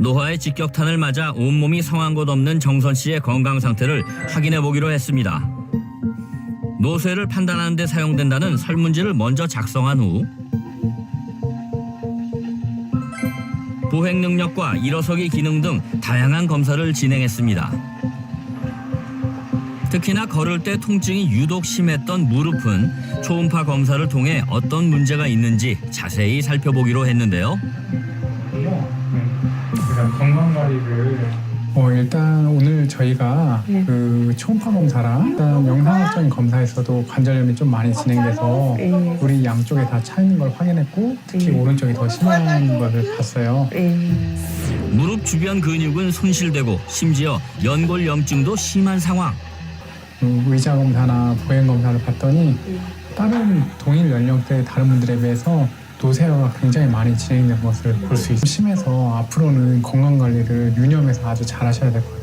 노화의 직격탄을 맞아 온몸이 성한 곳 없는 정선 씨의 건강 상태를 확인해 보기로 했습니다. 노쇠를 판단하는 데 사용된다는 설문지를 먼저 작성한 후 보행 능력과 일어서기 기능 등 다양한 검사를 진행했습니다. 특히나 걸을 때 통증이 유독 심했던 무릎은 초음파 검사를 통해 어떤 문제가 있는지 자세히 살펴보기로 했는데요. 일단 오늘 저희가 네. 그 초음파 검사랑 일단 영상학적인 검사에서도 관절염이 좀 많이 진행돼서 네. 우리 양쪽에 다 차 있는 걸 확인했고 특히 네. 오른쪽이 더 심한 것을 봤어요. 예. 무릎 주변 근육은 손실되고 심지어 연골염증도 심한 상황. 음, 의자 검사나 보행 검사를 봤더니 다른 동일 연령대 다른 분들에 비해서 노쇠화가 굉장히 많이 진행된 것을 볼 수 있어요. 심해서 앞으로는 건강 관리를 유념해서 아주 잘 하셔야 될 것 같아요.